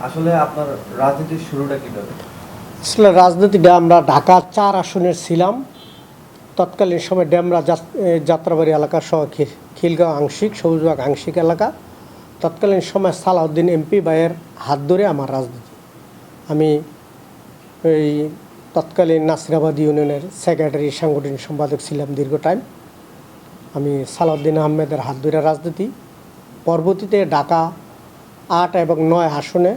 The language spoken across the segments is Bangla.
আসলে আপনার রাজনীতির শুরুটা আসলে রাজনীতিটা আমরা ঢাকা চার আসনের ছিলাম। তৎকালীন সময় ডেমরা যাত- যাত্রাবাড়ি এলাকা সহ খিলগাঁও আংশিক, সবুজবাগ আংশিক এলাকা। তৎকালীন সময় সালাউদ্দিন এমপি ভাইয়ের হাত ধরে আমার রাজনীতি। আমি এই তৎকালীন নাসিরাবাদ ইউনিয়নের সেক্রেটারি, সাংগঠনিক সম্পাদক ছিলাম দীর্ঘ টাইম। আমি সালাউদ্দিন আহমেদের হাত ধরে রাজনীতি। পরবর্তীতে ঢাকা আট এবং নয় আসনে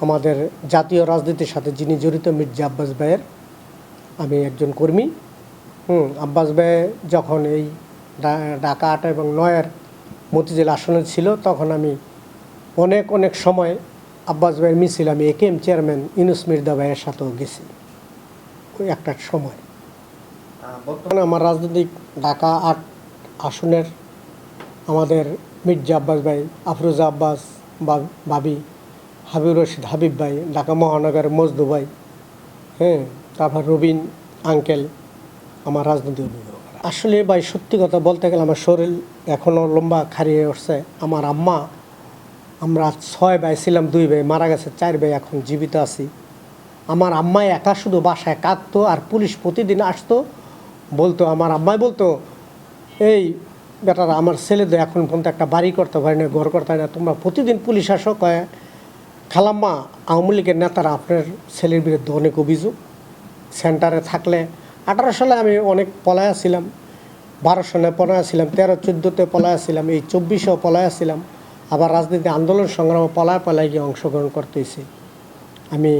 আমাদের জাতীয় রাজনীতির সাথে যিনি জড়িত মির্জা আব্বাস ভাইয়ের আমি একজন কর্মী। হুম আব্বাস ভাই যখন এই ঢাকা আট এবং নয়ের মতিঝিল আসনে ছিল তখন আমি অনেক অনেক সময় আব্বাস ভাইয়ের মিছিল আমি একেএম চেয়ারম্যান ইনুস মির্জা ভাইয়ের সাথেও গেছি। ওই একটা সময়। বর্তমানে আমার রাজনৈতিক ঢাকা আট আসনের আমাদের মির্জা আব্বাস ভাই আফরোজা আব্বাস বা- বাবি হাবিব রশিদ, হাবিব ভাই, ঢাকা মহানগরের মজদু ভাই হ্যাঁ তারপর রবিন, আঙ্কেল, আমার রাজনীতি অভিভাবক আসলে ভাই, সত্যি কথা বলতে গেলে আমার শরীর এখনও লম্বা খারিয়ে উঠছে। আমার আম্মা, আমরা ছয় ভাই ছিলাম, দুই ভাই মারা গেছে, চার ভাই এখন জীবিত আছি। আমার আম্মাই একা শুধু বাসায় কাঁদতো আর পুলিশ প্রতিদিন আসতো, বলতো, আমার আম্মাই বলতো, এই বেটারা, আমার ছেলেদের এখন পর্যন্ত একটা বাড়ি করতে পারি না ঘর করতে পারি না তোমরা প্রতিদিন পুলিশ আসো, কয়ে খালাম্মা আওয়ামী লীগের নেতারা আপনার ছেলের বিরুদ্ধে অনেক অভিযোগ। সেন্টারে থাকলে আঠারো সালে আমি অনেক পলায়া ছিলাম, বারো সনে পলায়া ছিলাম, তেরো, চোদ্দোতে পলায়া ছিলাম, এই চব্বিশেও পলায়া ছিলাম। আবার রাজনীতি আন্দোলন সংগ্রামে পলায় পলায় গিয়ে অংশগ্রহণ করতেছি। আমি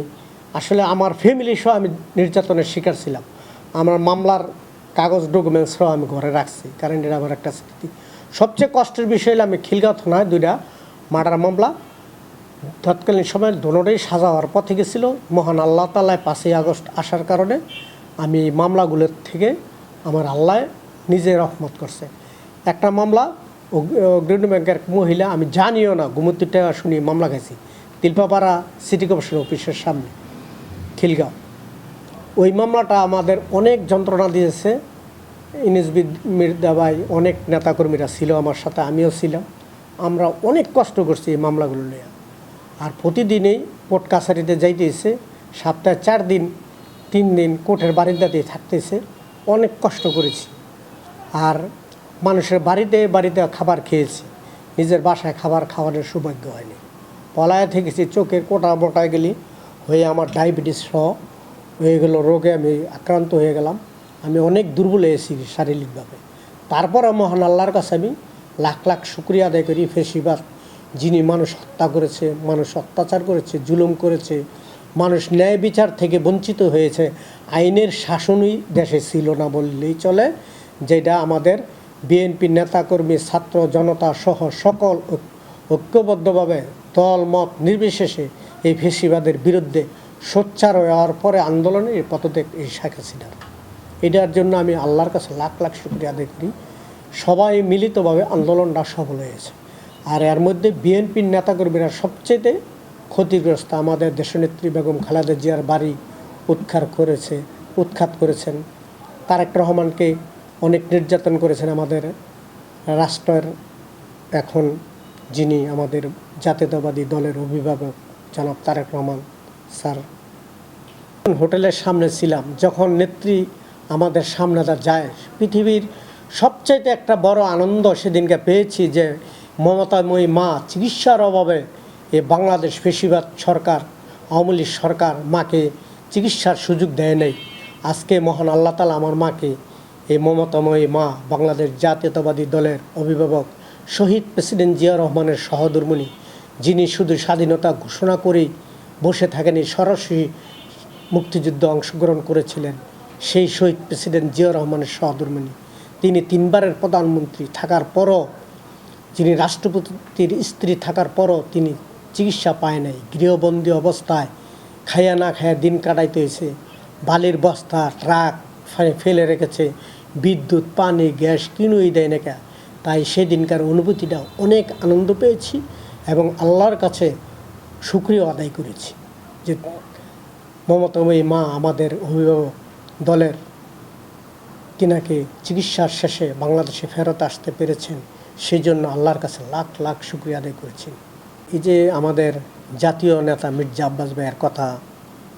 আসলে আমার ফ্যামিলি সহ আমি নির্যাতনের শিকার ছিলাম। আমার মামলার কাগজ ডকুমেন্টস সহ আমি ঘরে রাখছি, কারণ এটা আমার একটা স্মৃতি। সবচেয়ে কষ্টের বিষয় হলো আমি খিলগাঁও থানায় দুইটা মার্ডার মামলা তৎকালীন সময় দোনোটাই সাজা হওয়ার পথে গেছিল। মহান আল্লাহ তালায় পাঁচই আগস্ট আসার কারণে আমি এই মামলাগুলোর থেকে আমার আল্লাহ নিজে রহমত করছে। একটা মামলা অগ্রণী ব্যাংকের মহিলা, আমি জানিও না গুমতি টাকা শুনি মামলা খাইছি। তিলপাপাড়া সিটি কর্পোরেশন অফিসের সামনে, খিলগাঁও। ওই মামলাটা আমাদের অনেক যন্ত্রণা দিয়েছে। ইনিসবি মির্দাবাই অনেক নেতাকর্মীরা ছিল আমার সাথে, আমিও ছিলাম। আমরা অনেক কষ্ট করছি এই মামলাগুলো নিয়ে। আর প্রতিদিনই কোর্ট কাছারিতে যাইতেছে, সপ্তাহে চার দিন, তিন দিন কোর্টের বারিন্দাতেই থাকতেছে। অনেক কষ্ট করেছি। আর মানুষের বাড়িতে বাড়িতে খাবার খেয়েছি। নিজের বাসায় খাবার খাওয়ানোর সৌভাগ্য হয়নি। পলায়া থেকেছি, চোখের কোটা মোটায় গেলি, হয়ে আমার ডায়াবেটিস সহ হয়ে গেল রোগে আমি আক্রান্ত হয়ে গেলাম। আমি অনেক দুর্বল হয়েছি শারীরিকভাবে। তারপর মহান আল্লাহর কাছে আমি লাখ লাখ শুক্রিয়া আদায় করি, ফেসিবাদ যিনি মানুষ হত্যা করেছে, মানুষ অত্যাচার করেছে, জুলুম করেছে, মানুষ ন্যায় বিচার থেকে বঞ্চিত হয়েছে, আইনের শাসনই দেশে ছিল না বললেই চলে, যেটা আমাদের বিএনপি নেতাকর্মী, ছাত্র জনতা সহ সকল ঐক্যবদ্ধভাবে দল মত নির্বিশেষে এই ফেসিবাদের বিরুদ্ধে সোচ্চার হওয়ার পরে আন্দোলনের এই পথত্যাগ এই শেখ হাসিনার এটার জন্য আমি আল্লাহর কাছে লাখ লাখ শুক্রিয়া করি। সবাই মিলিতভাবে আন্দোলনটা সফল হয়েছে। আর এর মধ্যে বিএনপির নেতাকর্মীরা সবচেয়ে ক্ষতিগ্রস্ত আমাদের দেশনেত্রী বেগম খালেদা জিয়ার বাড়ি উৎখার করেছে, উৎখাত করেছেন। তারেক রহমানকে অনেক নির্যাতন করেছেন আমাদের রাষ্ট্রের এখন যিনি আমাদের জাতীয়তাবাদী দলের অভিভাবক জনাব তারেক রহমান স্যার। হোটেলের সামনে ছিলাম, যখন নেত্রী আমাদের সামনেটা যায়, পৃথিবীর সবচাইতে একটা বড় আনন্দ সেদিনকে পেয়েছি যে মমতাময়ী মা চিকিৎসার অভাবে এ বাংলাদেশ পেশিবাদ সরকার, আওয়ামী সরকার মাকে চিকিৎসার সুযোগ দেয় নাই। আজকে মহান আল্লাহ তালা আমার মাকে এই মমতাময়ী মা বাংলাদেশ জাতীয়তাবাদী দলের অভিভাবক শহীদ প্রেসিডেন্ট জিয়া রহমানের সহধর্মিণী, যিনি শুধু স্বাধীনতা ঘোষণা করেই বসে থাকেনি সরাসরি মুক্তিযুদ্ধে অংশগ্রহণ করেছিলেন সেই শহীদ প্রেসিডেন্ট জিয়া রহমানের সহধর্মিণী। তিনি তিনবারের প্রধানমন্ত্রী, থাকার পরও যিনি রাষ্ট্রপতির স্ত্রী থাকার পরও তিনি চিকিৎসা পায় নাই, গৃহবন্দী অবস্থায় খাইয়া না খাইয়া দিন কাটাইতে হয়েছে। বালির বস্তা, ট্রাক ফেলে রেখেছে। বিদ্যুৎ, পানি, গ্যাস কিনুই দেয় না। তাই সেদিনকার অনুভূতিটা অনেক আনন্দ পেয়েছি এবং আল্লাহর কাছে সুক্রিয় আদায় করেছি যে মমতাময়ী মা আমাদের অভিভাবক দলের কিনাকে চিকিৎসার শেষে বাংলাদেশে ফেরত আসতে পেরেছেন। সেই জন্য আল্লাহর কাছে লাখ লাখ শুক্রিয়া আদায় করেছি। এই যে আমাদের জাতীয় নেতা মির্জা আব্বাস ভাইয়ের কথা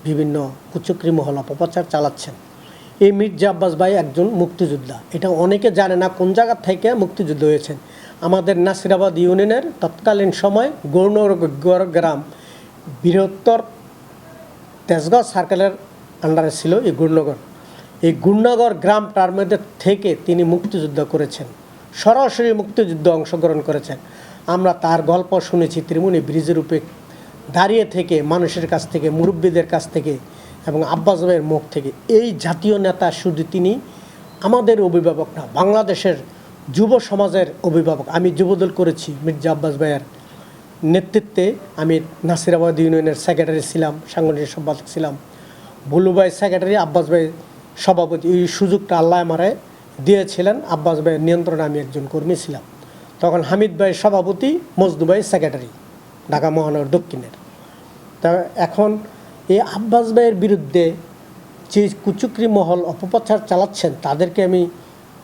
বিভিন্ন কুচক্রি মহল অপপ্রচার চালাচ্ছেন। এই মির্জা আব্বাস ভাই একজন মুক্তিযোদ্ধা। এটা অনেকে জানে না কোন জায়গা থেকে মুক্তিযুদ্ধ হয়েছেন আমাদের নাসিরাবাদ ইউনিয়নের তৎকালীন সময় গৌরনগর গ্রাম বৃহত্তর তেজগাঁও সার্কেলের আন্ডারে ছিল এই গুণনগর এই গুণনগর গ্রামটার মধ্যে থেকে তিনি মুক্তিযুদ্ধ করেছেন। সরাসরি মুক্তিযুদ্ধ অংশগ্রহণ করেছেন। আমরা তার গল্প শুনেছি ত্রিমুণী ব্রিজের উপরে দাঁড়িয়ে থেকে, মানুষের কাছ থেকে, মুরব্বীদের কাছ থেকে এবং আব্বাস ভাইয়ের মুখ থেকে। এই জাতীয় নেতা শুধু তিনি, আমাদের অভিভাবক না, বাংলাদেশের যুব সমাজের অভিভাবক। আমি যুবদল করেছি মির্জা আব্বাস ভাইয়ের নেতৃত্বে। আমি নাসিরাবাদ ইউনিয়নের সেক্রেটারি ছিলাম, সাংগঠনিক সম্পাদক ছিলাম। বুলু ভাই সেক্রেটারি আব্বাস ভাই সভাপতি। এই সুযোগটা আল্লাহ আমারে দিয়েছিলেন আব্বাস ভাইয়ের নিয়ন্ত্রণে আমি একজন কর্মী ছিলাম। তখন হামিদ ভাই সভাপতি মজদু ভাই সেক্রেটারি ঢাকা মহানগর দক্ষিণের। তা এখন এই আব্বাস ভাইয়ের বিরুদ্ধে যে কুচুকরি মহল অপপ্রচার চালাচ্ছেন, তাদেরকে আমি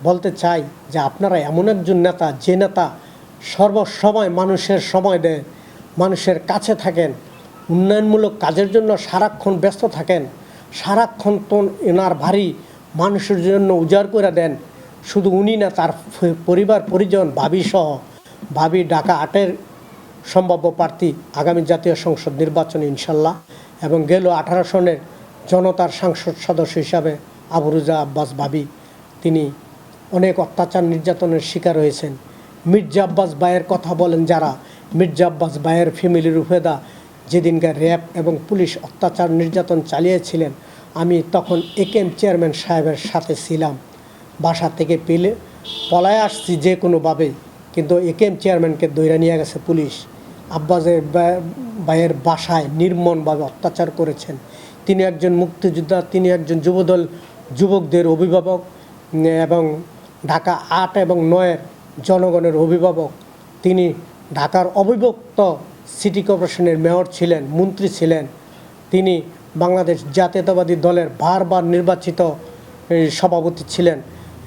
বলতে চাই যে আপনারা এমন একজন নেতা, যে নেতা সর্বসময় মানুষের সময় দেয়, মানুষের কাছে থাকেন, উন্নয়নমূলক কাজের জন্য সারাক্ষণ ব্যস্ত থাকেন, সারাক্ষণ তো এনার ভারী মানুষের জন্য উজাড় করে দেন। শুধু উনি না, তার পরিবার, পরিজন, ভাবি সহ। ভাবি ঢাকা আটের সম্ভাব্য প্রার্থী আগামী জাতীয় সংসদ নির্বাচনে ইনশাল্লাহ এবং গেল আঠারো সনের জনতার সাংসদ সদস্য হিসাবে আবরুজা আব্বাস ভাবি। তিনি অনেক অত্যাচার নির্যাতনের শিকার হয়েছেন। মির্জা আব্বাস ভাইয়ের কথা বলেন যারা, মির্জা আব্বাস ভাইয়ের ফ্যামিলির উপেদা যেদিনকার র্যাব এবং পুলিশ অত্যাচার নির্যাতন চালিয়েছিলেন আমি তখন একেএম চেয়ারম্যান সাহেবের সাথে ছিলাম। বাসা থেকে পেলে পলায় আসছি যে কোনোভাবে কিন্তু একেএম চেয়ারম্যানকে দৈরা নিয়ে গেছে পুলিশ। আব্বাসের ভাইয়ের বাসায় নির্মমভাবে অত্যাচার করেছেন। তিনি একজন মুক্তিযোদ্ধা, তিনি একজন যুবদল, যুবকদের অভিভাবক, এবং ঢাকা আট এবং নয়ের জনগণের অভিভাবক। তিনি ঢাকার অবিভক্ত সিটি কর্পোরেশনের মেয়র ছিলেন, মন্ত্রী ছিলেন। তিনি বাংলাদেশ জাতীয়তাবাদী দলের বারবার নির্বাচিত সভাপতি ছিলেন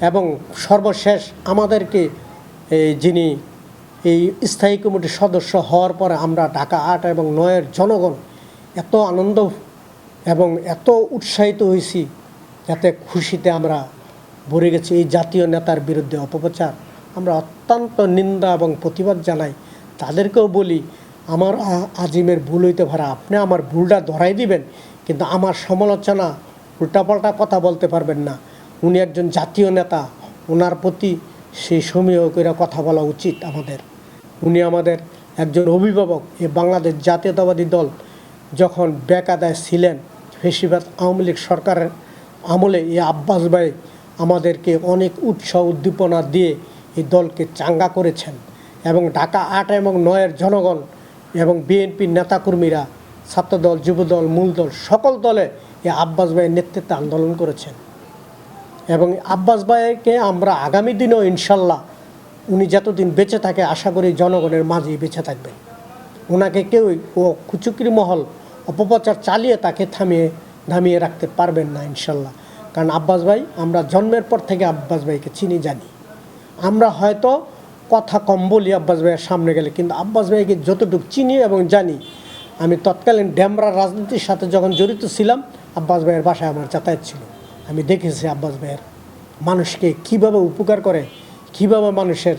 এবং সর্বশেষ আমাদেরকে যিনি এই স্থায়ী কমিটির সদস্য হওয়ার পরে আমরা ঢাকা আট এবং নয়ের জনগণ এত আনন্দ এবং এত উৎসাহিত হয়েছি যাতে খুশিতে আমরা ভরে গেছি এই জাতীয় নেতার বিরুদ্ধে অপপ্রচার। আমরা অত্যন্ত নিন্দা এবং প্রতিবাদ জানাই। তাদেরকেও বলি, আমার আজিমের ভুল হইতে পারে। আপনি আমার ভুলটা ধরাই দিবেন। কিন্তু আমার সমালোচনা উল্টাপাল্টা কথা বলতে পারবেন না। উনি একজন জাতীয় নেতা ওনার প্রতি সেই সমীহ করে কথা বলা উচিত আমাদের। উনি আমাদের একজন অভিভাবক। এ বাংলাদেশ জাতীয়তাবাদী দল যখন বেকাদায় ছিলেন ফেসিবাদ আওয়ামী লীগ সরকারের আমলে এই আব্বাস ভাই আমাদেরকে অনেক উৎসাহ, উদ্দীপনা দিয়ে এই দলকে চাঙ্গা করেছেন। এবং ঢাকা আট এবং নয়ের জনগণ এবং বিএনপির নেতাকর্মীরা ছাত্রদল, যুবদল, মূলদল, সকল দলে এই আব্বাস ভাইয়ের নেতৃত্বে আন্দোলন করেছেন। এবং আব্বাস ভাইকে আমরা আগামী দিনেও ইনশাল্লাহ উনি যতদিন বেঁচে থাকে, আশা করি জনগণের মাঝেই বেঁচে থাকবেন। ওনাকে কেউই ও কুচুকির মহল অপপ্রচার চালিয়ে তাকে থামিয়ে থামিয়ে রাখতে পারবেন না ইনশাল্লাহ। কারণ আব্বাস ভাই, আমরা জন্মের পর থেকে আব্বাস ভাইকে চিনি, জানি। আমরা হয়তো কথা কম বলি আব্বাস ভাইয়ের সামনে গেলে, কিন্তু আব্বাস ভাইকে যতটুকু চিনি এবং জানি আমি তৎকালীন ড্যামরা রাজনীতির সাথে যখন জড়িত ছিলাম, আব্বাস ভাইয়ের বাসায় আমার যাতায়াত ছিল। আমি দেখেছি আব্বাস ভাইয়ের মানুষকে কীভাবে উপকার করে, কীভাবে মানুষের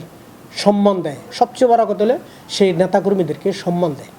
সম্মান দেয়। সবচেয়ে বড় কথা হলে, সেই নেতাকর্মীদেরকে সম্মান দেয়।